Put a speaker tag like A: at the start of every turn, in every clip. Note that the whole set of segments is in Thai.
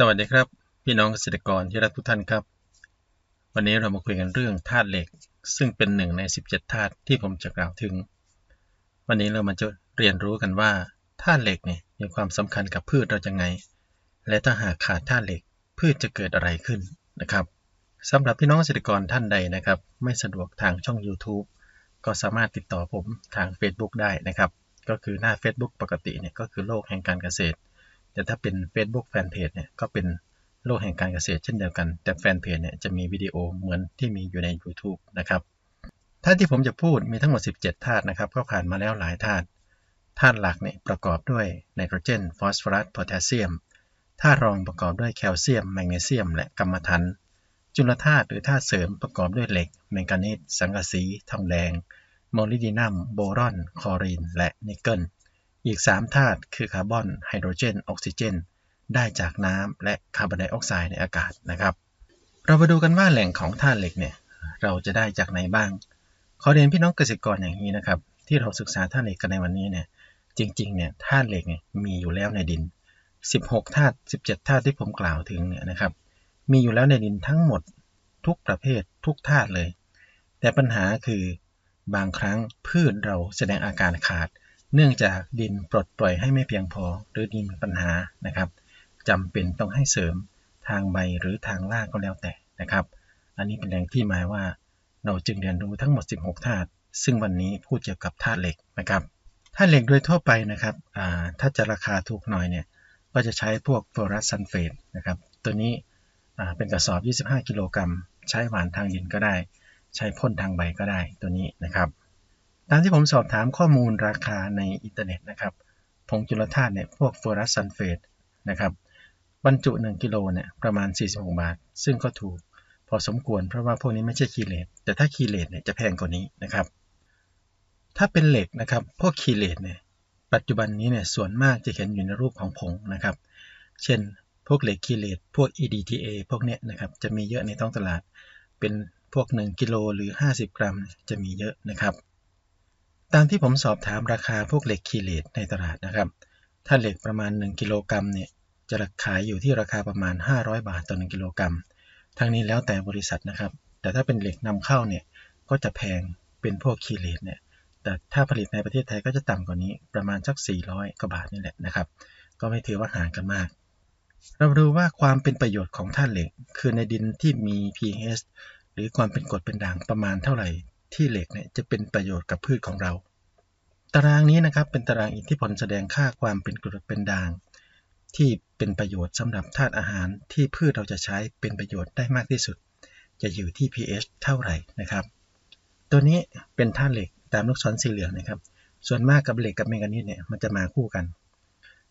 A: สวัสดีครับ พี่น้องเกษตรกรที่รักทุกท่านครับ วันนี้เรามาคุยกันเรื่องธาตุเหล็ก ซึ่งเป็นหนึ่งใน 17ธาตุที่ผมจะกล่าวถึง วันนี้เรามาจะเรียนรู้กันว่าธาตุเหล็กเนี่ยมีความสำคัญกับพืชเราจะไง และถ้าหากขาดธาตุเหล็กพืชจะเกิดอะไรขึ้นนะครับสำหรับพี่น้องเกษตรกรท่านใดนะครับ ไม่สะดวกทางช่อง YouTube ก็สามารถติดต่อผมทาง Facebook ได้นะครับ ก็คือหน้า Facebook ปกติเนี่ยก็คือโลกแห่งการเกษตร แต่ถ้าเป็น Facebook Fanpage เนี่ยก็เป็นโลกแห่งการเกษตรเช่นเดียวกัน แต่แฟนเพจเนี่ยจะมีวิดีโอเหมือนที่มีอยู่ใน YouTube นะครับธาที่ผมจะพูดมีทั้งหมด 17 ธาตุนะครับก็ผ่านมาแล้วหลายธาตุธาตุหลักเนี่ยประกอบด้วยไนโตรเจน ฟอสฟอรัสโพแทสเซียมธาตุรองประกอบด้วยแคลเซียม แมกนีเซียม และกัมมันถัน จุลธาตุหรือธาตุเสริมประกอบด้วยเหล็กแมงกานีสสังกะสีทองแดงโมลิบดีนัมโบรอนคลอรีน และนิกเกิล อีก 3 ธาตุคือคาร์บอน ไฮโดรเจน ออกซิเจน ได้จากน้ำและคาร์บอนไดออกไซด์ในอากาศนะครับ เรามาดูกันว่าแหล่งของธาตุเหล็กเนี่ยเราจะได้จากไหนบ้าง ขอเรียนพี่น้องเกษตรกรอย่างนี้นะครับ ที่เราศึกษาธาตุเหล็กกันในวันนี้เนี่ยจริงๆเนี่ยธาตุเหล็กเนี่ยมีอยู่แล้วในดิน 16ธาตุ17ธาตุที่ผมกล่าวถึงเนี่ยนะครับ มีอยู่แล้วในดินทั้งหมดทุกประเภททุกธาตุเลย แต่ปัญหาคือบางครั้งพืชเราแสดงอาการขาด เนื่องจากดินปลดปล่อยให้ไม่เพียงพอ หรือดินมีปัญหานะครับจำเป็นต้องให้เสริมทางใบหรือทางล่างก็แล้วแต่นะครับ อันนี้เป็นแรงที่หมายว่า เราจึงเรียนรู้ทั้งหมด 16ธาตุซึ่งวันนี้พูดเกี่ยวกับธาตุเหล็กนะครับธาตุเหล็กโดยทั่วไปนะครับถ้าจะราคาถูกหน่อยเนี่ยก็จะใช้พวกฟอรัสซัลเฟตนะครับตัวนี้เป็นกระสอบ 25 กิโลกรัม ใช้หวานทางดินก็ได้ ใช้พ่นทางใบก็ได้ตัวนี้นะครับ ตามที่ผมสอบถามข้อมูลราคาในอินเทอร์เน็ตนะครับผงจุลธาตุเนี่ยพวกฟอรัสซัลเฟตนะครับบรรจุ 1 กิโลเนี่ยประมาณ 46 บาท ซึ่งก็ถูกพอสมควรเพราะว่าพวกนี้ไม่ใช่คีเลตแต่ถ้าคีเลตเนี่ยจะแพงกว่านี้นะครับ ถ้าเป็นเหล็กนะครับพวกคีเลตเนี่ยปัจจุบันนี้เนี่ยส่วนมากจะเห็นอยู่ในรูปของผงนะครับ เช่น พวกเหล็กคีเลตพวก EDTA พวกเนี้ยนะครับจะมีเยอะในท้องตลาด เป็นพวก 1 กิโลหรือ 50 กรัม จะมีเยอะนะครับ ตามที่ผมสอบถามราคาพวกเหล็กคีเลตในตลาดนะครับ ถ้าเหล็กประมาณ 1 กิโลกรัมเนี่ยจะขายอยู่ที่ราคาประมาณ 500 บาทต่อ 1 กิโลกรัม ทั้งนี้แล้วแต่บริษัทนะครับ แต่ถ้าเป็นเหล็กนำเข้าเนี่ยก็จะแพงเป็นพวกคีเลตเนี่ย แต่ถ้าผลิตในประเทศไทยก็จะต่ำกว่านี้ประมาณสัก 400กว่าบาทนี่แหละนะครับ ก็ไม่ถือว่าห่างกันมาก เราดูว่าความเป็นประโยชน์ของธาตุเหล็ก คือในดินที่มี pH หรือความเป็นกรดเป็นด่างประมาณเท่าไหร่ ที่เหล็กเนี่ยจะเป็นประโยชน์กับพืชของเรา ตารางนี้นะครับเป็นตารางอิทธิพลแสดงค่าความเป็นกรดเป็นด่าง ที่เป็นประโยชน์สำหรับธาตุอาหารที่พืชเราจะใช้เป็นประโยชน์ได้มากที่สุด จะอยู่ที่ pH เท่าไหร่นะครับ ตัวนี้เป็นธาตุเหล็กตามลูกศรสีเหลืองนะครับ ส่วนมากกับเหล็กกับแมงกานีสเนี่ยมันจะมาคู่กัน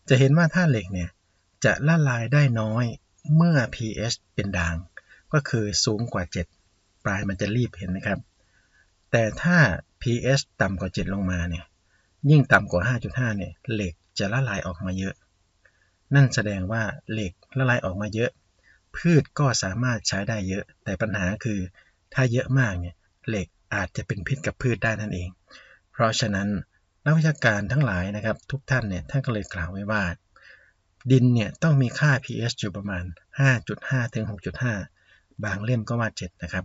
A: จะเห็นว่าธาตุเหล็กเนี่ยจะละลายได้น้อยเมื่อ pH เป็นด่าง ก็คือสูงกว่า 7 ปลายมันจะรีบเห็นนะครับ แต่ถ้า pH ต่ำกว่า 7 ลงมาเนี่ย ยิ่งต่ำกว่า 5.5 เนี่ย เหล็กจะละลายออกมาเยอะ นั่นแสดงว่าเหล็กละลายออกมาเยอะ พืชก็สามารถใช้ได้เยอะ แต่ปัญหาคือถ้าเยอะมากเนี่ย เหล็กอาจจะเป็นพิษกับพืชได้นั่นเอง เพราะฉะนั้นนักวิชาการทั้งหลายนะครับ ทุกท่านเนี่ย ท่านก็เลยกล่าวไว้ว่า ดินเนี่ยต้องมีค่า pH อยู่ประมาณ 5.5 ถึง 6.5 บางเล่มก็ว่า 7 นะครับ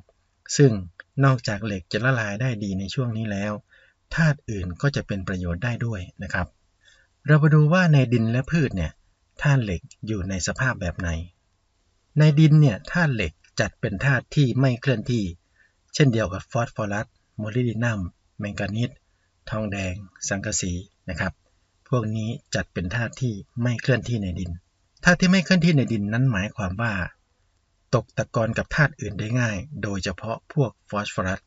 A: ซึ่งนอกจากเหล็กจะละลายได้ดีในช่วงนี้แล้วธาตุอื่นก็จะเป็นประโยชน์ได้ด้วยนะครับ เรามาดูว่าในดินและพืชเนี่ยธาตุเหล็กอยู่ในสภาพแบบไหน ในดินเนี่ยธาตุเหล็กจัดเป็นธาตุที่ไม่เคลื่อนที่ เช่นเดียวกับฟอสฟอรัสโมลิบดีนัมแมงกานีสทองแดง สังกะสีนะครับ พวกนี้จัดเป็นธาตุที่ไม่เคลื่อนที่ในดินธาตุที่ไม่เคลื่อนที่ในดินนั้นหมายความว่า ตกตะกอนกับธาตุอื่นได้ง่าย โดยเฉพาะพวกฟอสฟอรัส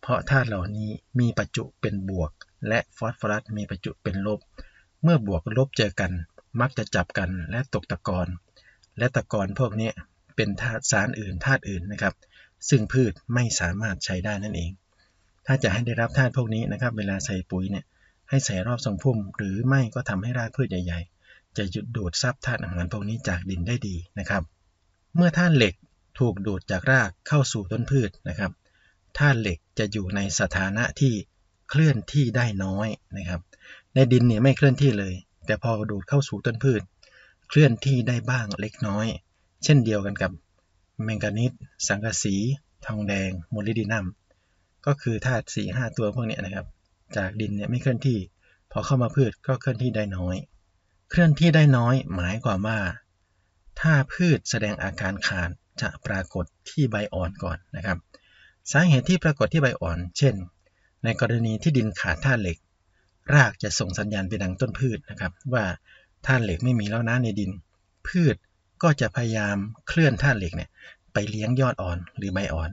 A: เพราะธาตุเหล่านี้มีประจุเป็นบวก และฟอสฟอรัสมีประจุเป็นลบ เมื่อบวกลบเจอกัน มักจะจับกันและตกตะกอนและตะกอนพวกนี้เป็นธาตุสารอื่นธาตุอื่นนะครับ ซึ่งพืชไม่สามารถใช้ได้นั่นเอง ถ้าจะให้ได้รับธาตุพวกนี้นะครับ เวลาใส่ปุ๋ยเนี่ยให้ใส่รอบทรงพุ่ม หรือไม่ก็ทำให้รากพืชใหญ่ ๆ จะหยุดดูดซับธาตุอาหารพวกนี้จากดินได้ดีนะครับ เมื่อธาตุเหล็กถูกดูดจากรากเข้าสู่ต้นพืชนะครับธาตุเหล็กจะอยู่ในสถานะที่เคลื่อนที่ได้น้อยนะครับ ในดินเนี่ยไม่เคลื่อนที่เลย แต่พอดูดเข้าสู่ต้นพืช เคลื่อนที่ได้บ้างเล็กน้อย เช่นเดียวกันกับแมงกานีสสังกะสี ทองแดงโมลิดินัมก็คือธาตุสี่ห้าตัวพวกนี้นะครับ จากดินเนี่ยไม่เคลื่อนที่ พอเข้ามาพืชก็เคลื่อนที่ได้น้อย เคลื่อนที่ได้น้อย หมายความว่า ถ้าพืชแสดงอาการขาดจะปรากฏที่ใบอ่อนก่อนนะครับ สาเหตุที่ปรากฏที่ใบอ่อน เช่น ในกรณีที่ดินขาดธาตุเหล็ก รากจะส่งสัญญาณไปดังต้นพืชนะครับ ว่าธาตุเหล็กไม่มีแล้วนะในดิน พืชก็จะพยายามเคลื่อนธาตุเหล็กเนี่ยไปเลี้ยงยอดอ่อนหรือใบอ่อน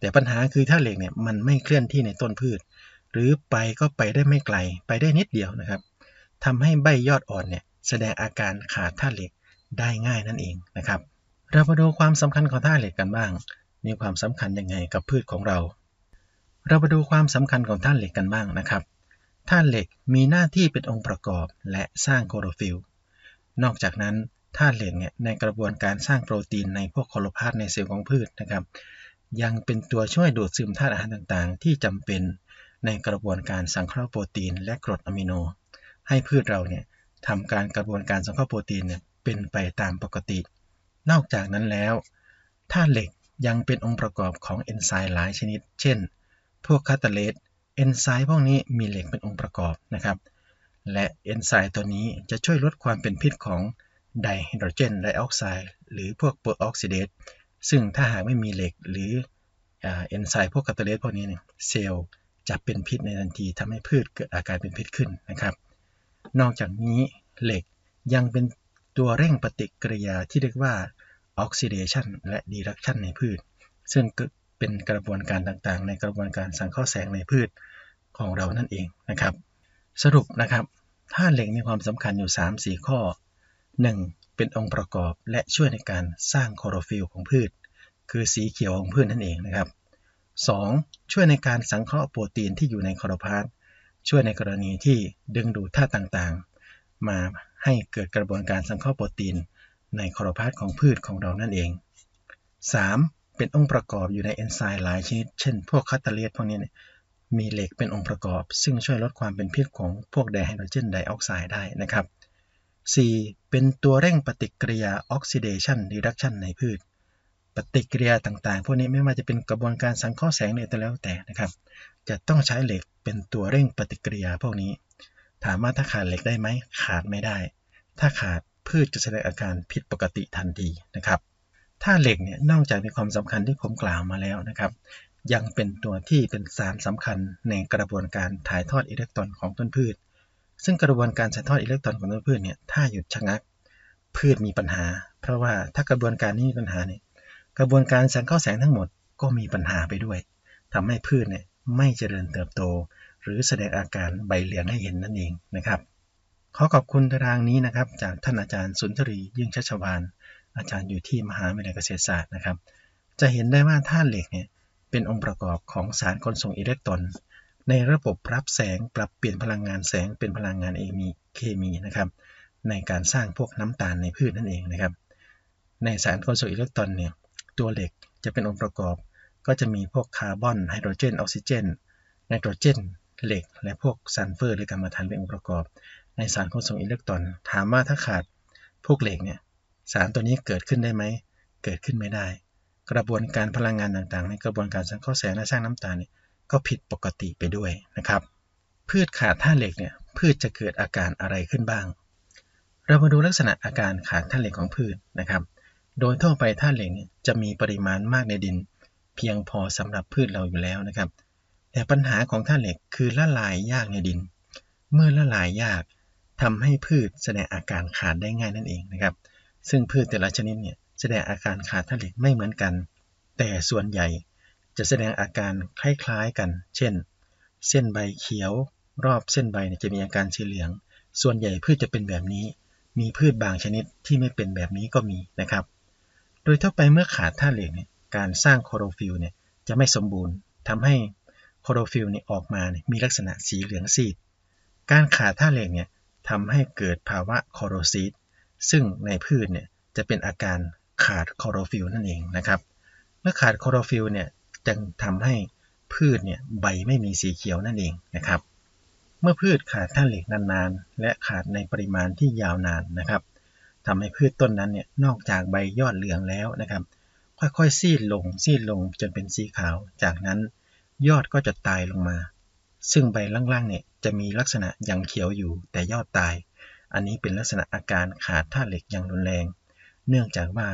A: แต่ปัญหาคือธาตุเหล็กเนี่ยมันไม่เคลื่อนที่ในต้นพืช หรือไปก็ไปได้ไม่ไกลไปได้นิดเดียวนะครับทำให้ใบยอดอ่อนเนี่ยแสดงอาการขาดธาตุเหล็ก ได้ง่ายนั่นเองนะครับ เรามาดูความสำคัญของธาตุเหล็กกันบ้าง มีความสำคัญยังไงกับพืชของเรา เรามาดูความสำคัญของธาตุเหล็กกันบ้างนะครับธาตุเหล็กมีหน้าที่เป็นองค์ประกอบและสร้างโคโรฟิลนอกจากนั้นธาตุเหล็กเนี่ยในกระบวนการสร้างโปรตีนในพวกโคโลพาสในเซลล์ของพืชนะครับ ยังเป็นตัวช่วยดูดซึมธาตุอาหารต่างๆ ที่จำเป็นในกระบวนการสังเคราะห์โปรตีน และกรดอะมิโน ให้พืชเราเนี่ยทำการกระบวนการสังเคราะห์โปรตีนเนี่ย เป็นไปตามปกติ นอกจากนั้นแล้วธาตุเหล็กยังเป็นองค์ประกอบของเอนไซม์หลายชนิด เช่น พวกคาตาเลสเอนไซม์พวกนี้มีเหล็กเป็นองค์ประกอบนะครับ และเอนไซม์ตัวนี้จะช่วยลดความเป็นพิษของไดไฮโดรเจนไดออกไซด์หรือพวกเปอร์ออกซิเดตซึ่งถ้าหากไม่มีเหล็กหรือเอนไซม์พวกคาตาเลสพวกนี้เนี่ยเซลล์จะเป็นพิษในทันทีทำให้พืชเกิดอาการเป็นพิษขึ้นนะครับ นอกจากนี้เหล็กยังเป็น ตัวเร่งปฏิกิริยาที่เรียกว่าออกซิเดชันและดีรักชันในพืช ซึ่งเป็นกระบวนการต่างๆ ในกระบวนการสังเคราะห์แสงในพืชของเรานั่นเองนะครับ สรุปนะครับธาตุเหล็กมีความสำคัญอยู่ 3-4 ข้อ 1. เป็นองค์ประกอบและช่วยในการสร้างคลอโรฟิลของพืช คือสีเขียวของพืชนั่นเองนะครับ 2. ช่วยในการสังเคราะห์โปรตีนที่อยู่ในคลอโรพลาสช่วยในกรณีที่ดึงดูดธาตุต่างๆ มา ให้เกิดกระบวนการสังเคราะห์โปรตีนในคลอโรพลาสของพืชของเรานั่นเอง 3. เป็นองค์ประกอบอยู่ในเอนไซม์หลายชนิด เช่น พวกคาตาเลสพวกนี้มีเหล็กเป็นองค์ประกอบ ซึ่งช่วยลดความเป็นพิษของพวกไดไฮโดรเจนไดออกไซด์ได้นะครับ 4. เป็นตัวเร่งปฏิกิริยาออกซิเดชันรีดักชันในพืช ปฏิกิริยาต่างๆ พวกนี้ไม่ว่าจะเป็นกระบวนการสังเคราะห์แสงเนี่ยแต่แล้วแต่นะครับ จะต้องใช้เหล็กเป็นตัวเร่งปฏิกิริยาพวกนี้ ถามว่าถ้าขาดเหล็กได้ไหม ขาดไม่ได้ ถ้าขาดพืชจะแสดงอาการผิดปกติทันทีนะครับถ้าเหล็กเนี่ยนอกจากมีความสำคัญที่ผมกล่าวมาแล้วนะครับ ยังเป็นตัวที่เป็นสารสำคัญในกระบวนการถ่ายทอดอิเล็กตรอนของต้นพืช ซึ่งกระบวนการถ่ายทอดอิเล็กตรอนของต้นพืชเนี่ยถ้าหยุดชะงัก พืชมีปัญหา เพราะว่าถ้ากระบวนการนี้มีปัญหาเนี่ยกระบวนการแสงเข้าแสงทั้งหมดก็มีปัญหาไปด้วยทำให้พืชเนี่ยไม่เจริญเติบโต หรือแสดงอาการใบเหลืองให้เห็นนั่นเองนะครับ ขอขอบคุณตารางนี้นะครับ จากท่านอาจารย์สุนทรียิ่งชัชวานอาจารย์อยู่ที่มหาวิทยาลัยเกษตรศาสตร์นะครับ จะเห็นได้ว่าธาตุเหล็กเนี่ยเป็นองค์ประกอบของสารขนส่งอิเล็กตรอน ในระบบรับแสงปรับเปลี่ยนพลังงานแสงเป็นพลังงานเอมีเคมีนะครับ ในการสร้างพวกน้ำตาลในพืชนั่นเองนะครับ ในสารคอนโซอิเล็กตรอนเนี่ยตัวเหล็กจะเป็นองค์ประกอบ ก็จะมีพวกคาร์บอนไฮโดรเจนออกซิเจนไนโตรเจน เหล็ก และพวกซัลเฟอร์หรือกัมมันถันเป็นองค์ประกอบ ในสารขนส่งอิเล็กตรอน ถามว่าถ้าขาดพวกเหล็กเนี่ยสารตัวนี้เกิดขึ้นได้ไหม เกิดขึ้นไม่ได้ กระบวนการพลังงานต่างๆ ในกระบวนการสังเคราะห์แสงและสร้างน้ำตาลเนี่ยก็ผิดปกติไปด้วยนะครับ พืชขาดธาตุเหล็กเนี่ยพืชจะเกิดอาการอะไรขึ้นบ้าง เรามาดูลักษณะอาการขาดธาตุเหล็กของพืชนะครับ โดยทั่วไปธาตุเหล็กจะมีปริมาณมากในดิน เพียงพอสำหรับพืชเราอยู่แล้วนะครับ แต่ปัญหาของธาตุเหล็กคือละลายยากในดิน เมื่อละลายยากทำให้พืชแสดงอาการขาดได้ง่ายนั่นเองนะครับ ซึ่งพืชแต่ละชนิดเนี่ยแสดงอาการขาดธาตุเหล็กไม่เหมือนกัน แต่ส่วนใหญ่จะแสดงอาการคล้ายๆกัน เช่น เส้นใบเขียว รอบเส้นใบจะมีอาการสีเหลือง ส่วนใหญ่พืชจะเป็นแบบนี้ มีพืชบางชนิดที่ไม่เป็นแบบนี้ก็มีนะครับ โดยทั่วไปเมื่อขาดธาตุเหล็กเนี่ยการสร้างโคโรฟิลเนี่ยจะไม่สมบูรณ์ทำให้ โคโรฟิลเนี่ยออกมาเนี่ยมีลักษณะสีเหลืองซีด การขาดธาตุเหล็กเนี่ยทำให้เกิดภาวะโคโรซีดซึ่งในพืชเนี่ยจะเป็นอาการขาดโคโรฟิลนั่นเองนะครับ เมื่อขาดโคโรฟิลเนี่ยจึงทำให้พืชเนี่ยใบไม่มีสีเขียวนั่นเองนะครับ เมื่อพืชขาดธาตุเหล็กนานๆ และขาดในปริมาณที่ยาวนานนะครับทำให้พืชต้นนั้นเนี่ยนอกจากใบยอดเหลืองแล้วนะครับ ค่อยๆซีดลงซีดลงจนเป็นสีขาว จากนั้น ยอดก็จะตายลงมา ซึ่งใบล่างๆเนี่ยจะมีลักษณะยังเขียวอยู่แต่ยอดตาย อันนี้เป็นลักษณะอาการขาดธาตุเหล็กอย่างรุนแรง เนื่องจากว่า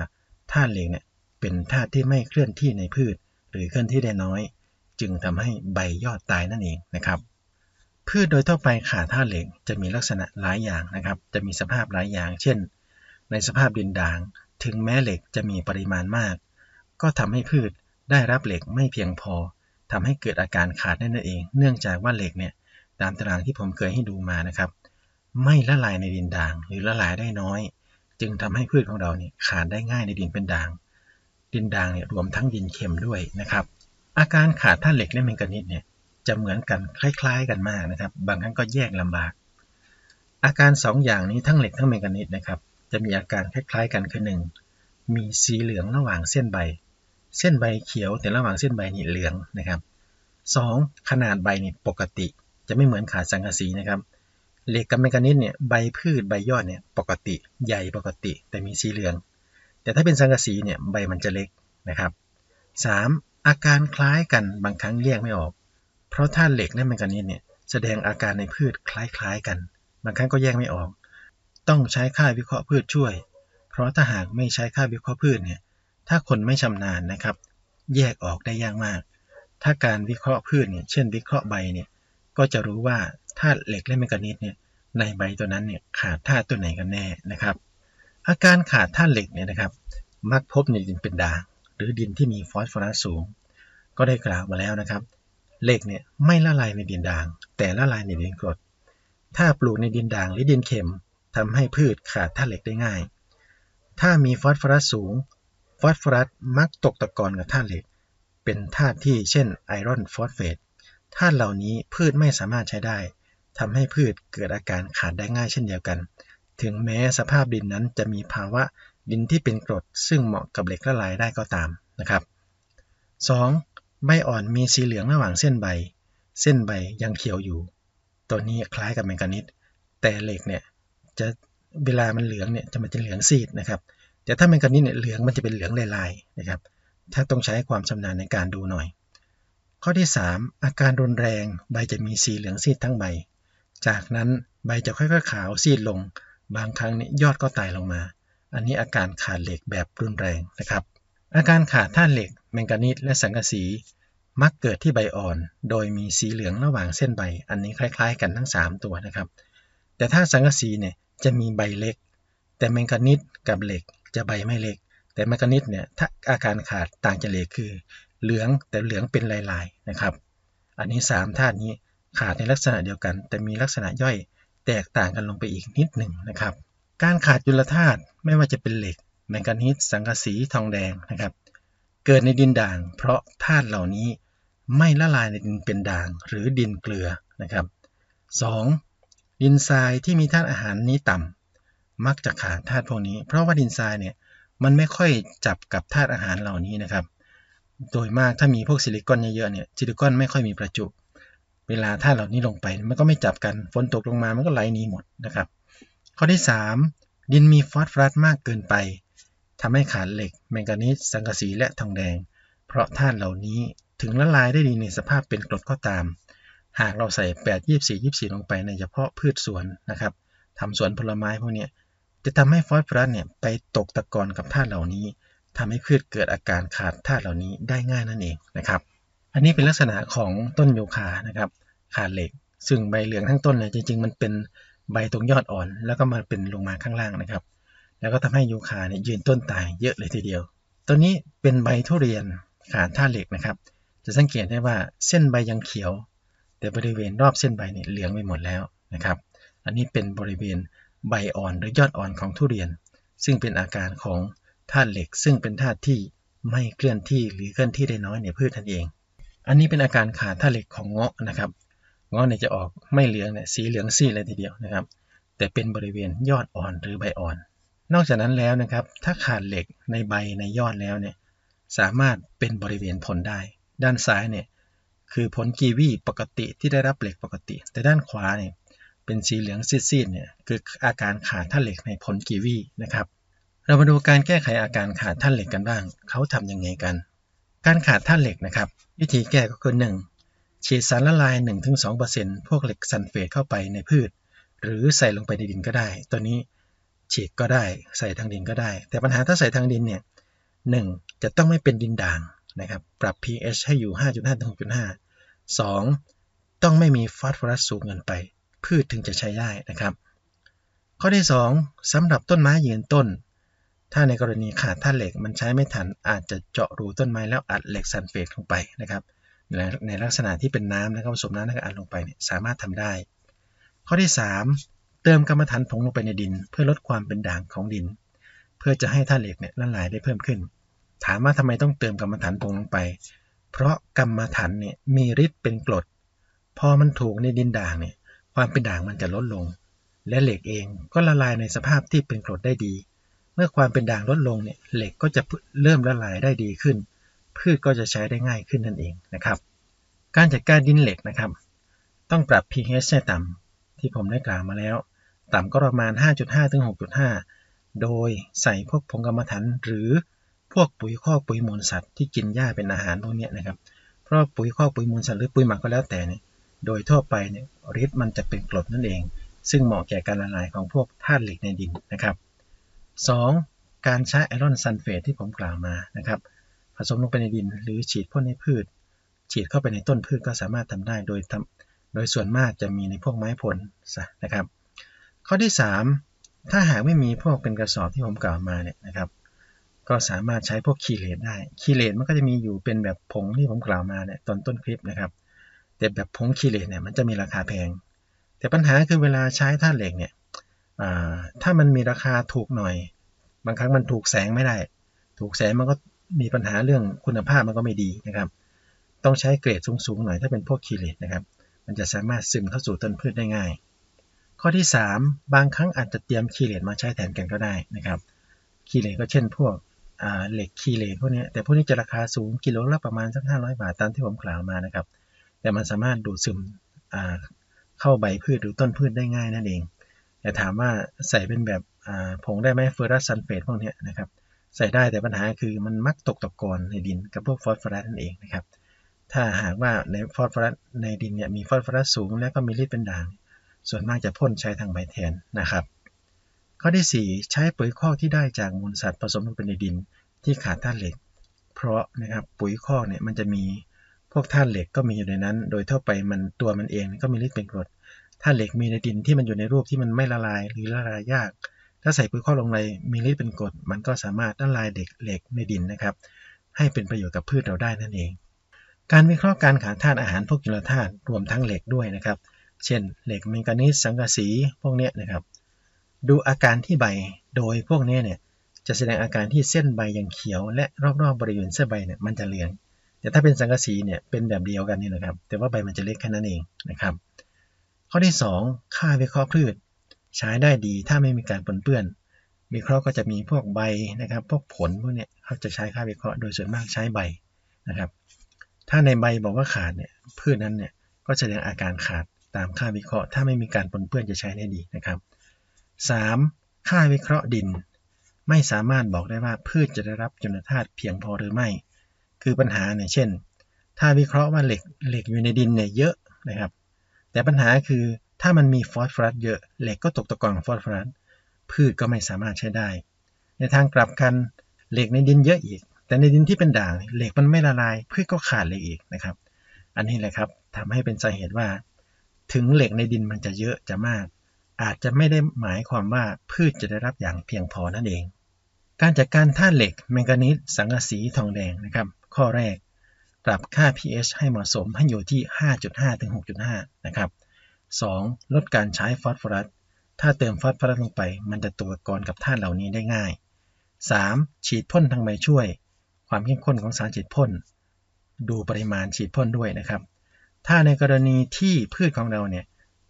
A: ธาตุเหล็กเนี่ยเป็นธาตุที่ไม่เคลื่อนที่ในพืช หรือเคลื่อนที่ได้น้อย จึงทำให้ใบยอดตายนั่นเองนะครับ พืชโดยทั่วไปขาดธาตุเหล็กจะมีลักษณะหลายอย่างนะครับ จะมีสภาพหลายอย่าง เช่น ในสภาพดินด่าง ถึงแม้เหล็กจะมีปริมาณมาก ก็ทำให้พืชได้รับเหล็กไม่เพียงพอ ทำให้เกิดอาการขาดนั่นเอง เนื่องจากว่าเหล็กเนี่ยตามตารางที่ผมเคยให้ดูมานะครับ ไม่ละลายในดินด่างหรือละลายได้น้อย จึงทำให้พืชของเราเนี่ยขาดได้ง่ายในดินเป็นด่าง ดินด่างเนี่ยรวมทั้งดินเค็มด้วยนะครับ อาการขาดธาตุเหล็กและแมงกานีสเนี่ยจะเหมือนกันคล้ายๆ กันมากนะครับ บางครั้งก็แยกลำบาก อาการ2ออย่างนี้ทั้งเหล็กทั้งแมงกานีสนะครับจะมีอาการคล้ายๆ กันคือหนึ่งมีสีเหลืองระหว่างเส้นใบ เส้นใบเขียว แต่ระหว่างเส้นใบนี่เหลืองนะครับ 2. ขนาดใบนี่ปกติ จะไม่เหมือนขาดสังกะสีนะครับเหล็กกับแมกานีสเนี่ยใบพืชใบยอดเนี่ยปกติใหญ่ปกติแต่มีสีเหลือง แต่ถ้าเป็นสังกะสีเนี่ยใบมันจะเล็กนะครับ 3. อาการคล้ายกันบางครั้งแยกไม่ออก เพราะธาตุเหล็กและแมกานีสเนี่ยแสดงอาการในพืชคล้ายๆกัน บางครั้งก็แยกไม่ออก ต้องใช้ค่าวิเคราะห์พืชช่วย เพราะถ้าหากไม่ใช้ค่าวิเคราะห์พืชเนี่ย ถ้าคนไม่ชำนาญนะครับ แยกออกได้ยากมาก ถ้าการวิเคราะห์พืชเนี่ยเช่น วิเคราะห์ใบเนี่ยก็จะรู้ว่าธาตุเหล็กและแมงกานีสเนี่ยในใบตัวนั้นเนี่ยขาดธาตุตัวไหนกันแน่นะครับ อาการขาดธาตุเหล็กเนี่ยนะครับ มักพบในดินเป็นด่างหรือดินที่มีฟอสฟอรัสสูง ก็ได้กล่าวมาแล้วนะครับ เหล็กเนี่ยไม่ละลายในดินด่าง แต่ละลายในดินกรด ถ้าปลูกในดินด่างหรือดินเค็มทำให้พืชขาดธาตุเหล็กได้ง่าย ถ้ามีฟอสฟอรัสสูง ฟอสฟอรัสมักตกตะกอนกับธาตุเหล็ก เป็นธาตุที่เช่นไอรอนฟอสเฟตธาตุเหล่านี้พืชไม่สามารถใช้ได้ทำให้พืชเกิดอาการขาดได้ง่ายเช่นเดียวกัน ถึงแม้สภาพดินนั้นจะมีภาวะดินที่เป็นกรด ซึ่งเหมาะกับเหล็กละลายได้ก็ตามนะครับ 2. ใบอ่อนมีสีเหลืองระหว่างเส้นใบ เส้นใบยังเขียวอยู่ ตัวนี้คล้ายกับแมงกานิสแต่เหล็กเนี่ยจะเวลามันเหลืองเนี่ยจะมันจะเหลืองซีดนะครับ แต่ถ้าแมงกานิสเนี่ยเหลืองมันจะเป็นเหลืองลายๆนะครับ ถ้าต้องใช้ความชำนาญในการดูหน่อย ข้อที่ 3 อาการรุนแรงใบจะมีสีเหลืองซีดทั้งใบ จากนั้นใบจะค่อยๆขาวซีดลง บางครั้งนี่ยอดก็ตายลงมา อันนี้อาการขาดเหล็กแบบรุนแรงนะครับ อาการขาดธาตุเหล็ก แมงกานีสและสังกะสีมักเกิดที่ใบอ่อน โดยมีสีเหลืองระหว่างเส้นใบ อันนี้คล้าย ๆ กันทั้ง 3 ตัวนะครับ แต่ถ้าสังกะสีเนี่ยจะมีใบเล็ก แต่แมงกานีสกับเหล็ก จะใบไม่เล็ก แต่แมกนีสเนี่ยถ้าอาการขาดต่างจากเหล็กคือ เหลืองแต่เหลืองเป็นลายๆนะครับ อันนี้ 3 ธาตุนี้ขาดในลักษณะเดียวกัน แต่มีลักษณะย่อยแตกต่างกันลงไปอีกนิดหนึ่งนะครับ การขาดจุลธาตุไม่ว่าจะเป็นเหล็กแมงกานีสสังกะสีทองแดงนะครับ เกิดในดินด่าง เพราะธาตุเหล่านี้ไม่ละลายในดินเป็นด่างหรือดินเกลือนะครับ 2. ดินทรายที่มีธาตุอาหารนี้ต่ำ มักจะขาดธาตุพวกนี้ เพราะว่าดินทรายเนี่ยมันไม่ค่อยจับกับธาตุอาหารเหล่านี้นะครับ โดยมากถ้ามีพวกซิลิคอนเยอะๆเนี่ยซิลิคอนไม่ค่อยมีประจุ เวลาธาตุเหล่านี้ลงไป มันก็ไม่จับกันฝนตกลงมามันก็ไหลหนีหมดนะครับ ข้อที่ 3 ดินมีฟอสฟอรัสมากเกินไปทำให้ขาดเหล็ก แมงกานีสสังกะสีและทองแดง เพราะธาตุเหล่านี้ถึงละลายได้ดีในสภาพเป็นกรดก็ตาม หากเราใส่ 8 24 24 ลงไปในเฉพาะพืชสวนนะครับทำสวนผลไม้พวกนี้ จะทำให้ฟอสฟอรัสเนี่ยไปตกตะกอนกับธาตุเหล่านี้ทำให้พืชเกิดอาการขาดธาตุเหล่านี้ได้ง่ายนั่นเองนะครับ อันนี้เป็นลักษณะของต้นโยคานะครับขาดเหล็ก ซึ่งใบเหลืองทั้งต้นเนี่ยจริง ๆ มันเป็นใบตรงยอดอ่อน แล้วก็มาเป็นลงมาข้างล่างนะครับ แล้วก็ทำให้ยูคาเนี่ยยืนต้นตายเยอะเลยทีเดียวตัวนี้เป็นใบทุเรียนขาดธาตุเหล็กนะครับ จะสังเกตได้ว่าเส้นใบยังเขียว แต่บริเวณรอบเส้นใบเนี่ยเหลืองไปหมดแล้วนะครับ อันนี้เป็นบริเวณ ใบอ่อนหรือยอดอ่อนของทุเรียน ซึ่งเป็นอาการของธาตุเหล็ก ซึ่งเป็นธาตุที่ไม่เคลื่อนที่หรือเคลื่อนที่ได้น้อยในพืชนั่นเอง อันนี้เป็นอาการขาดธาตุเหล็กของเงาะนะครับเงาะเนี่ยจะออกไม่เหลืองเนี่ยสีเหลืองซีดเลยทีเดียวนะครับ แต่เป็นบริเวณยอดอ่อนหรือใบอ่อน นอกจากนั้นแล้วนะครับ ถ้าขาดเหล็กในใบในยอดแล้วเนี่ยสามารถเป็นบริเวณผลได้ ด้านซ้ายเนี่ยคือผลกีวีปกติที่ได้รับเหล็กปกติ แต่ด้านขวาเนี่ย เป็นสีเหลืองซีดๆเนี่ยคืออาการขาดธาตุเหล็กในผลกีวีนะครับ เรามาดูการแก้ไขอาการขาดธาตุเหล็กกันบ้าง เขาทำยังไงกัน การขาดธาตุเหล็กนะครับ วิธีแก้ก็คือ 1. ฉีดสารละลาย 1-2%พวกเหล็กซัลเฟตเข้าไปในพืช หรือใส่ลงไปในดินก็ได้ ตัวนี้ฉีดก็ได้ใส่ทางดินก็ได้ แต่ปัญหาถ้าใส่ทางดินเนี่ยหจะต้องไม่เป็นดินด่างนะครับ ปรับ pH ให้อยู่ 5.5ถึง6.5 2. ต้องไม่มีฟอสฟอรัสสูงเกินไป พืชถึงจะใช้ได้นะครับ ข้อที่ 2สำหรับต้นไม้ยืนต้น ถ้าในกรณีขาดธาตุเหล็กมันใช้ไม่ทันอาจจะเจาะรูต้นไม้แล้วอัดเหล็กซัลเฟตลงไปนะครับ ในลักษณะที่เป็นน้ำนะครับผสมน้ำแล้วก็อัดลงไปเนี่ยสามารถทำได้ ข้อที่ 3 เติมกรรมฐานผงลงไปในดิน เพื่อลดความเป็นด่างของดิน เพื่อจะให้ธาตุเหล็กเนี่ยละลายได้เพิ่มขึ้น ถามว่าทำไมต้องเติมกรรมฐานผงลงไป เพราะกรรมฐานเนี่ยมีฤทธิ์เป็นกรดพอมันถูกในดินด่างเนี่ย ความเป็นด่างมันจะลดลง และเหล็กเองก็ละลายในสภาพที่เป็นกรดได้ดี เมื่อความเป็นด่างลดลงเนี่ยเหล็กก็จะเริ่มละลายได้ดีขึ้น พืชก็จะใช้ได้ง่ายขึ้นนั่นเองนะครับ การจัดการดินเหล็กนะครับ ต้องปรับ pH ให้ต่ำที่ผมได้กล่าวมาแล้ว ต่ำก็ประมาณ 5.5 ถึง 6.5 โดยใส่พวกผงกรรมฐานหรือพวกปุ๋ยข้อปุ๋ยมูลสัตว์ที่กินหญ้าเป็นอาหารพวกนี้นะครับ เพราะปุ๋ยข้อปุ๋ยมูลสัตว์หรือปุ๋ยหมักก็แล้วแต่เนี่ย โดยทั่วไปเนี่ยฤทธิ์มันจะเป็นกรดนั่นเอง ซึ่งเหมาะแก่การละลายของพวกธาตุเหล็กในดินนะครับ 2. การใช้ไอรอนซัลเฟตที่ผมกล่าวมานะครับผสมลงไปในดินหรือฉีดพ่นในพืช ฉีดเข้าไปในต้นพืชก็สามารถทำได้โดยทำโดยส่วนมากจะมีในพวกไม้ผลนะครับ ข้อที่ 3 ถ้าหากไม่มีพวกเป็นกระสอบที่ผมกล่าวมาเนี่ยนะครับก็สามารถใช้พวกคีเลตได้คีเลตมันก็จะมีอยู่เป็นแบบผงที่ผมกล่าวมาเนี่ยตอนต้นคลิปนะครับ แต่แบบผงคีเลตเนี่ยมันจะมีราคาแพง แต่ปัญหาคือเวลาใช้ธาตุเหล็กเนี่ยถ้ามันมีราคาถูกหน่อย บางครั้งมันถูกแสงไม่ได้ ถูกแสงมันก็มีปัญหาเรื่องคุณภาพมันก็ไม่ดีนะครับ ต้องใช้เกรดสูงๆหน่อยถ้าเป็นพวกคีเลตนะครับ มันจะสามารถซึมเข้าสู่ต้นพืชได้ง่าย ข้อที่ 3 บางครั้งอาจจะเตรียมคีเลตมาใช้แทนกันก็ได้นะครับคีเลตก็เช่นพวกเหล็กคีเลตพวกนี้แต่พวกนี้จะราคาสูงกิโลละประมาณสัก500 บาทตามที่ผมกล่าวมานะครับ แต่มันสามารถดูดซึมเข้าใบพืชหรือต้นพืชได้ง่ายนั่นเอง แต่ถามว่าใส่เป็นแบบผงได้ไหมเฟอร์รัสซัลเฟตพวกนี้นะครับใส่ได้แต่ปัญหาคือมันมักตกตะกอนในดินกับพวกฟอสฟอรัสนั่นเองนะครับถ้าหากว่าในฟอสฟอรัสในดินเนี่ยมีฟอสฟอรัสสูงและก็มีฤทธิ์เป็นด่าง ส่วนมากจะพ่นใช้ทางใบแทนนะครับ ข้อที่ 4 ใช้ปุ๋ยคอกที่ได้จากมูลสัตว์ผสมลงไปในดินที่ขาดธาตุเหล็ก เพราะนะครับปุ๋ยคอกเนี่ยมันจะมี พวกธาตุเหล็กก็มีอยู่ในนั้น โดยทั่วไปมันตัวมันเองก็มีฤทธิ์เป็นกรดธาตุเหล็กมีในดินที่มันอยู่ในรูปที่มันไม่ละลายหรือละลายยาก ถ้าใส่ปุ๋ยข้อลงในมีฤทธิ์เป็นกรดมันก็สามารถละลายเด็กเหล็กในดินนะครับ ให้เป็นประโยชน์กับพืชเราได้นั่นเอง การวิเคราะห์การขาดธาตุอาหารพวกจุลธาตุรวมทั้งเหล็กด้วยนะครับ เช่น เหล็กแมงกานีสสังกะสีพวกนี้นะครับ ดูอาการที่ใบโดยพวกนี้เนี่ยจะแสดงอาการที่เส้นใบยังเขียว และรอบๆบริเวณเส้นใบเนี่ยมันจะเหลือง แต่ถ้าเป็นสังกะสีเนี่ยเป็นแบบเดียวกันนี่นะครับ แต่ว่าใบมันจะเล็กแค่นั้นเองนะครับ ข้อที่ 2 ค่าวิเคราะห์พืช ใช้ได้ดีถ้าไม่มีการปนเปื้อน วิเคราะห์ก็จะมีพวกใบนะครับ พวกผลพวกเนี้ยเขาจะใช้ค่าวิเคราะห์โดยส่วนมากใช้ใบนะครับ ถ้าในใบบอกว่าขาดเนี่ยพืชนั้นเนี่ยก็แสดงอาการขาดตามค่าวิเคราะห์ ถ้าไม่มีการปนเปื้อนจะใช้ได้ดีนะครับ 3. ค่าวิเคราะห์ดิน ไม่สามารถบอกได้ว่าพืชจะได้รับจุลธาตุเพียงพอหรือไม่ คือปัญหาเนี่ยเช่น ถ้าวิเคราะห์ว่าเหล็กเหล็กอยู่ในดินเนี่ยเยอะนะครับ แต่ปัญหาคือถ้ามันมีฟอสฟอรัสเยอะเหล็กก็ตกตะกอนฟอสฟอรัสพืชก็ไม่สามารถใช้ได้ ในทางกลับกันเหล็กในดินเยอะอีก แต่ในดินที่เป็นด่างเหล็กมันไม่ละลายพืชก็ขาดเลยอีกนะครับ อันนี้แหละครับทำให้เป็นสาเหตุว่า ถึงเหล็กในดินมันจะเยอะจะมาก อาจจะไม่ได้หมายความว่าพืชจะได้รับอย่างเพียงพอนั่นเอง การจัดการธาตุเหล็กแมงกานีสสังกะสีทองแดงนะครับ ข้อแรก ปรับค่า pH ให้เหมาะสมให้อยู่ที่ 5.5 ถึง 6.5 นะครับ 2. ลดการใช้ฟอสฟอรัส ถ้าเติมฟอสฟอรัสลงไป มันจะตัวกรกับธาตุเหล่านี้ได้ง่าย 3. ฉีดพ่นทางใบช่วย ความเข้มข้นของสารฉีดพ่น ดูปริมาณฉีดพ่นด้วยนะครับ ถ้าในกรณีที่พืชของเราเนี่ย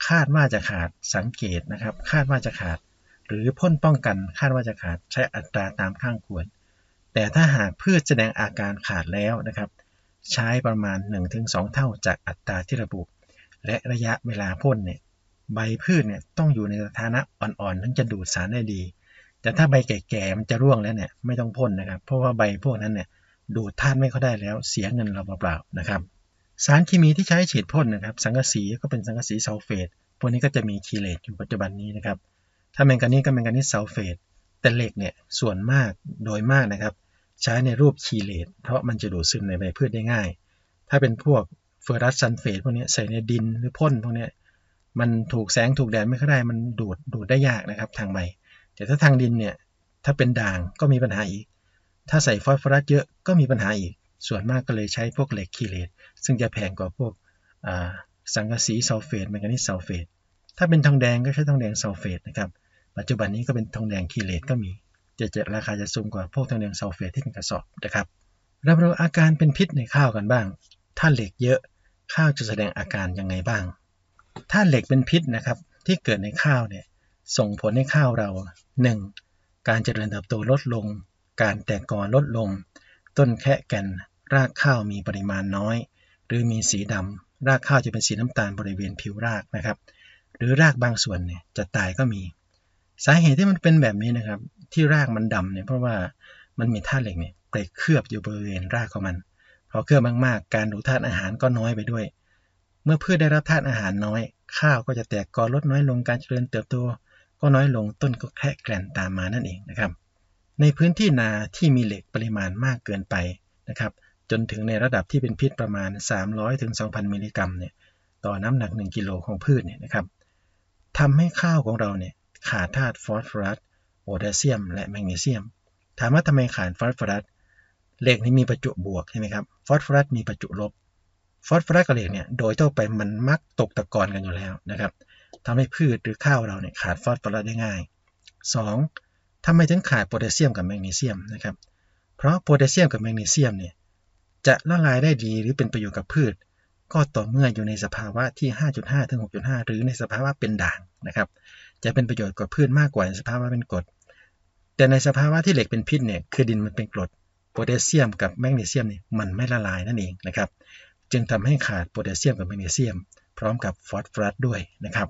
A: คาดว่าจะขาดสังเกตนะครับ คาดว่าจะขาด หรือพ่นป้องกันคาดว่าจะขาดใช้อัตราตามข้างควร แต่ถ้าหากพืชแสดงอาการขาดแล้วนะครับ ใช้ประมาณ 1-2 เท่าจากอัตราที่ระบุ และระยะเวลาพ่นเนี่ยใบพืชเนี่ยต้องอยู่ในสถานะอ่อนๆถึงจะดูดสารได้ดี แต่ถ้าใบแก่ๆมันจะร่วงแล้วเนี่ยไม่ต้องพ่นนะครับ เพราะว่าใบพวกนั้นเนี่ยดูดธาตุไม่เข้าได้แล้วเสียเงินเราเปล่าๆนะครับ สารเคมีที่ใช้ฉีดพ่นนะครับ สังกะสีก็เป็นสังกะสีซัลเฟตพวกนี้ก็จะมีคีเลตอยู่ปัจจุบันนี้นะครับ ถ้าแมงกานีสก็แมงกานีสซัลเฟต แต่เหล็กเนี่ยส่วนมากโดยมากนะครับ ใช้ในรูปคีเลตเพราะมันจะดูดซึมในใบพืชได้ง่าย ถ้าเป็นพวกเฟอรัสซัลเฟตพวกนี้ใส่ในดินหรือพ่นพวกนี้มันถูกแสงถูกแดดไม่ค่อยได้มันดูดดูดได้ยากนะครับทางใบ แต่ถ้าทางดินเนี่ยถ้าเป็นด่างก็มีปัญหาอีก ถ้าใส่ฟอสฟอรัสเยอะก็มีปัญหาอีก ส่วนมากก็เลยใช้พวกเหล็กคีเลตซึ่งจะแพงกว่าพวกสังกะสีซัลเฟตแมงกานีซัลเฟตถ้าเป็นทองแดงก็ใช้ทองแดงซัลเฟตนะครับ ปัจจุบันนี้ก็เป็นทองแดงคีเลตก็มีจะจะราคาจะสูงกว่าพวกทองแดงซัลเฟตที่เป็นกระสอบนะครับรามาดูอาการเป็นพิษในข้าวกันบ้าง ถ้าเหล็กเยอะข้าวจะแสดงอาการยังไงบ้าง ถ้าเหล็กเป็นพิษนะครับที่เกิดในข้าวเนี่ยส่งผลให้ข้าวเรา 1. การเจริญเติบโตลดลง การแตกกอลดลง ต้นแค่แก่นรากข้าวมีปริมาณน้อย หรือมีสีดำรากข้าวจะเป็นสีน้ำตาลบริเวณผิวรากนะครับ หรือรากบางส่วนเนี่ยจะตายก็มี สาเหตุที่มันเป็นแบบนี้นะครับ ที่รากมันดำเนี่ยเพราะว่ามันมีธาตุเหล็กเนี่ยไปเคลือบอยู่บริเวณรากของมัน พอเคลือบมากๆ การดูดธาตุอาหารก็น้อยไปด้วย เมื่อพืชได้รับธาตุอาหารน้อย ข้าวก็จะแตกกอลดน้อยลงการเจริญเติบโตก็น้อยลงต้นก็แค่แกล่นตามมานั่นเองนะครับ ในพื้นที่นาที่มีเหล็กปริมาณมากเกินไปนะครับ จนถึงในระดับที่เป็นพิษประมาณ 300ถึง2,000มิลลิกรัมเนี่ยต่อน้ำหนัก 1 กิโลของพืชเนี่ยนะครับทำให้ข้าวของเราเนี่ย ขาดธาตุฟอสฟอรัสโพแทสเซียม และแมกนีเซียม ถามว่าทำไมขาดฟอสฟอรัสเหล็กนี่มีประจุบวกใช่ไหมครับฟอสฟอรัสมีประจุลบฟอสฟอรัสกับเหล็กเนี่ยโดยทั่วไปมันมักตกตะกอนกันอยู่แล้วนะครับทำให้พืชหรือข้าวเราเนี่ยขาดฟอสฟอรัสได้ง่าย 2. ทำไมถึงขาดโพแทสเซียมกับแมกนีเซียมนะครับเพราะโพแทสเซียมกับแมกนีเซียมเนี่ยจะละลายได้ดีหรือเป็นประโยชน์กับพืช ก็ต่อเมื่ออยู่ในสภาวะที่ 5.5 ถึง 6.5 หรือในสภาวะเป็นด่างนะครับ จะเป็นประโยชน์กับพืชมากกว่าในสภาวะเป็นกรด แต่ในสภาวะที่เหล็กเป็นพิษเนี่ยคือดินมันเป็นกรดโพแทสเซียมกับแมกนีเซียมเนี่ยมันไม่ละลายนั่นเองนะครับจึงทำให้ขาดโพแทสเซียมกับแมกนีเซียม พร้อมกับฟอสฟอรัสด้วยนะครับ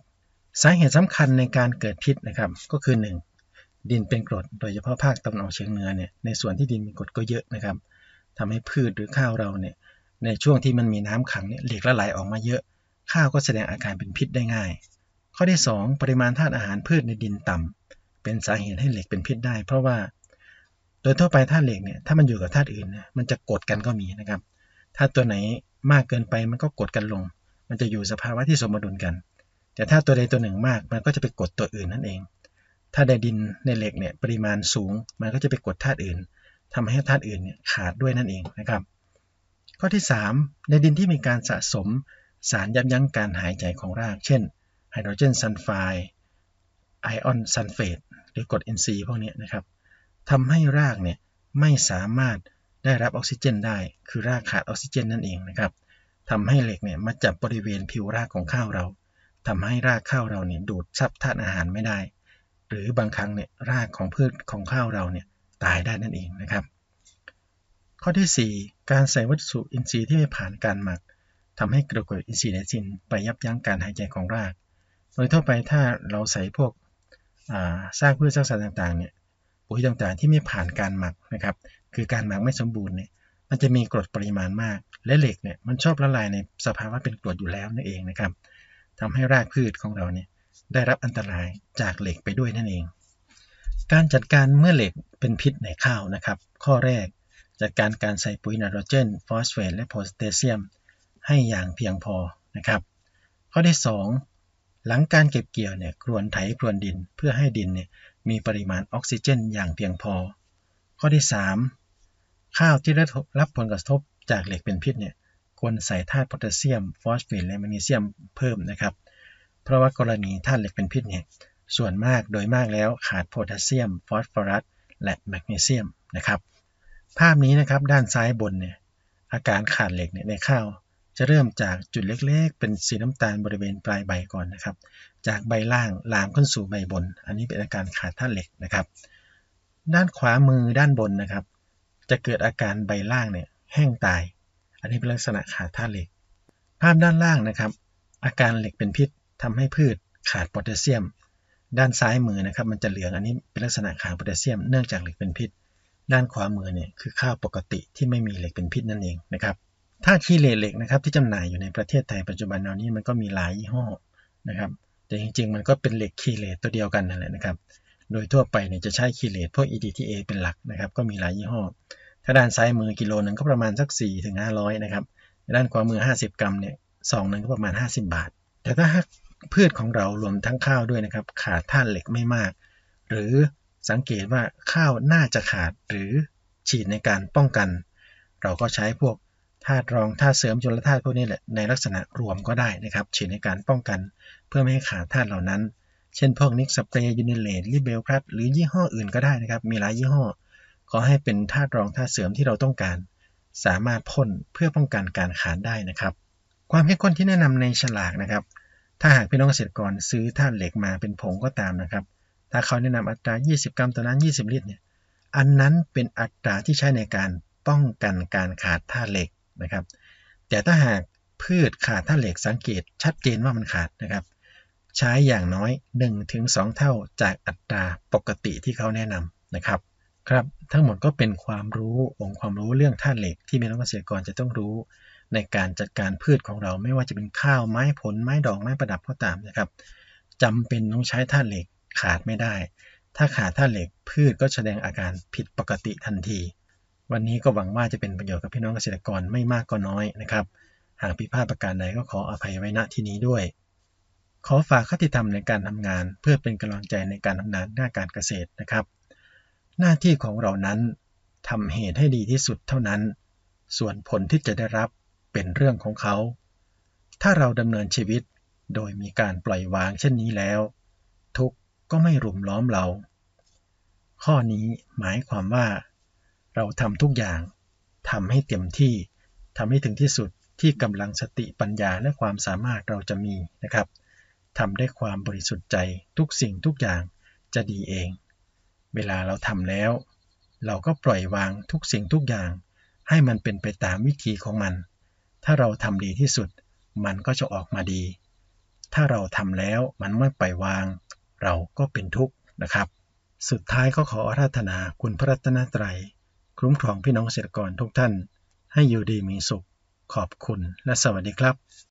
A: สาเหตุสำคัญในการเกิดพิษนะครับก็คือ 1. ดินเป็นกรด โดยเฉพาะภาคตะวันออกเฉียงเหนือเนี่ยในส่วนที่ดินเป็นกรดก็เยอะนะครับทำให้พืชหรือข้าวเราเนี่ยในช่วงที่มันมีน้ำขังเนี่ยเหล็กละลายออกมาเยอะ ข้าวก็แสดงอาการเป็นพิษได้ง่าย ข้อที่ 2 ปริมาณธาตุอาหารพืชในดินต่ำเป็นสาเหตุให้เหล็กเป็นพิษได้ เพราะว่าโดยทั่วไปธาตุเหล็กเนี่ยถ้ามันอยู่กับธาตุอื่นเนี่ยมันจะกดกันก็มีนะครับถ้าตัวไหนมากเกินไปมันก็กดกันลง มันจะอยู่สภาวะที่สมดุลกัน แต่ถ้าตัวใดตัวหนึ่งมากมันก็จะไปกดตัวอื่นนั่นเอง ถ้าในดินในเหล็กเนี่ยปริมาณสูงมันก็จะไปกดธาตุอื่นทำให้ธาตุอื่นเนี่ยขาดด้วยนั่นเองนะครับ ข้อที่ 3 ในดินที่มีการสะสมสารยับยั้งการหายใจของราก เช่น ไฮโดรเจนซัลไฟด์ไอออนซัลเฟตหรือกรดอินซีพวกนี้นะครับทำให้รากเนี่ยไม่สามารถได้รับออกซิเจนได้ คือรากขาดออกซิเจนนั่นเองนะครับทำให้เหล็กเนี่ยมาจับบริเวณผิวรากของข้าวเราทำให้รากข้าวเราเนี่ยดูดซับธาตุอาหารไม่ได้ หรือบางครั้งเนี่ยรากของพืชของข้าวเราเนี่ยตายได้นั่นเองนะครับ ข้อที่ 4 การใส่วัตถุอินทรีย์ที่ไม่ผ่านการหมักทำให้กระกรดอินทรีย์ในซินไปยับยั้งการหายใจของราก ดยทั่วไปถ้าเราใส่พวกสร้างพืชสร้างสารต่างๆเนี่ยปุ๋ยต่างๆที่ไม่ผ่านการหมักนะครับ คือการหมักไม่สมบูรณ์เนี่ยมันจะมีกรดปริมาณมาก และเหล็กเนี่ยมันชอบละลายในสภาวะเป็นกรดอยู่แล้วนั่นเองนะครับทำให้รากพืชของเราเนี่ยได้รับอันตรายจากเหล็กไปด้วยนั่นเอง การจัดการเมื่อเหล็กเป็นพิษในข้าวนะครับ ข้อแรกจัดการการใส่ปุ๋ยไนโตรเจน ฟอสเฟตและโพแทสเซียม ให้อย่างเพียงพอนะครับ ข้อที่ 2 หลังการเก็บเกี่ยวเนี่ยกรวนไถกรวนดินเพื่อให้ดินเนี่ยมีปริมาณออกซิเจนอย่างเพียงพอ ข้อที่ 3 ข้าวที่ได้รับผลกระทบจากเหล็กเป็นพิษเนี่ยควรใส่ธาตุโพแทสเซียม ฟอสเฟตและแมกนีเซียมเพิ่มนะครับ เพราะว่ากรณีธาตุเหล็กเป็นพิษเนี่ยส่วนมากโดยมากแล้วขาดโพแทสเซียม ฟอสฟอรัสและแมกนีเซียมนะครับ ภาพนี้นะครับด้านซ้ายบนเนี่ยอาการขาดเหล็กเนี่ยในข้าว จะเริ่มจากจุดเล็กๆ เป็นสีน้ำตาลบริเวณปลายใบก่อนนะครับ จากใบล่างลามขึ้นสู่ใบบน อันนี้เป็นอาการขาดธาตุเหล็กนะครับ ด้านขวามือด้านบนนะครับ จะเกิดอาการใบล่างเนี่ยแห้งตาย อันนี้เป็นลักษณะขาดธาตุเหล็ก ภาพด้านล่างนะครับ อาการเหล็กเป็นพิษทำให้พืชขาดโพแทสเซียม ด้านซ้ายมือนะครับ มันจะเหลืองอันนี้เป็นลักษณะขาดโพแทสเซียมเนื่องจากเหล็กเป็นพิษ ด้านขวามือเนี่ยคือข้าวปกติที่ไม่มีเหล็กเป็นพิษนั่นเองนะครับ ถ้าคีเลเหล็กนะครับที่จำหน่ายอยู่ในประเทศไทยปัจจุบันตอนนี้มันก็มีหลายยี่ห้อนะครับแต่จริงๆ มันก็เป็นเหล็กคีเลตตัวเดียวกันนั่นแหละนะครับ โดยทั่วไปเนี่ยจะใช้คีเลตพวก EDTA เป็นหลักนะครับ ก็มีหลายยี่ห้อ ถ้าด้านซ้ายมือกิโลหนึ่งก็ประมาณสัก 4 ถึง 500 นะครับ ด้านขวามือ 50 กรัมเนี่ยซองหนึ่งก็ประมาณ 50 บาท แต่ถ้าพืชของเรารวมทั้งข้าวด้วยนะครับ ขาดธาตุเหล็กไม่มาก หรือสังเกตว่าข้าวน่าจะขาดหรือฉีดในการป้องกัน เราก็ใช้พวก ธาตุรองธาตุเสริมจุลธาตุพวกนี้แหละในลักษณะรวมก็ได้นะครับฉีดในการป้องกัน เพื่อไม่ให้ขาดธาตุเหล่านั้น เช่นพวกนิกสเปรย์ยูนิเลตลิเบลพลัสหรือยี่ห้ออื่นก็ได้นะครับ มีหลายยี่ห้อ ขอให้เป็นธาตุรองธาตุเสริมที่เราต้องการ สามารถพ่นเพื่อป้องกันการขาดได้นะครับ ความเข้มข้นที่แนะนำในฉลากนะครับ ถ้าหากพี่น้องเกษตรกรซื้อธาตุเหล็กมาเป็นผงก็ตามนะครับ ถ้าเขาแนะนำอัตรา 20 กรัมต่อน้ำ20 ลิตรเนี่ย อันนั้นเป็นอัตราที่ใช้ในการป้องกันการขาดธาตุเหล็ก นะครับ แต่ถ้าหากพืชขาดธาตุเหล็กสังเกตชัดเจนว่ามันขาดนะครับ ใช้อย่างน้อย 1-2 เท่าจากอัตราปกติที่เขาแนะนำนะครับครับทั้งหมดก็เป็นความรู้องค์ความรู้เรื่องธาตุเหล็กที่พี่น้องเกษตรกรจะต้องรู้ ในการจัดการพืชของเราไม่ว่าจะเป็นข้าวไม้ผลไม้ดอกไม้ประดับก็ตามนะครับจำเป็นต้องใช้ธาตุเหล็กขาดไม่ได้ ถ้าขาดธาตุเหล็กพืชก็แสดงอาการผิดปกติทันที วันนี้ก็หวังว่าจะเป็นประโยชน์กับพี่น้องเกษตรกรไม่มากก็น้อยนะครับ หากผิดพลาดประการใดก็ขออภัยไว้ณที่นี้ด้วย ขอฝากคติธรรมในการทำงาน เพื่อเป็นกำลังใจในการทำงานด้าการเกษตรนะครับ หน้าที่ของเรานั้นทำเหตุให้ดีที่สุดเท่านั้น ส่วนผลที่จะได้รับเป็นเรื่องของเขา ถ้าเราดำเนินชีวิตโดยมีการปล่อยวางเช่นนี้แล้ว ทุกก็ไม่รุมล้อมเรา ข้อนี้หมายความว่า เราทำทุกอย่างทำให้เต็มที่ทำให้ถึงที่สุดที่กำลังสติปัญญาและความสามารถเราจะมีนะครับทำได้ความบริสุทธิ์ใจทุกสิ่งทุกอย่างจะดีเอง เวลาเราทำแล้ว เราก็ปล่อยวางทุกสิ่งทุกอย่าง ให้มันเป็นไปตามวิธีของมัน ถ้าเราทำดีที่สุด มันก็จะออกมาดี ถ้าเราทำแล้วมันไม่ปล่อยวาง เราก็เป็นทุกข์นะครับ สุดท้ายก็ขออาราธนาคุณพระรัตนตรัย คุ้มครองพี่น้องเกษตรกรทุกท่านให้อยู่ดีมีสุข ขอบคุณและสวัสดีครับ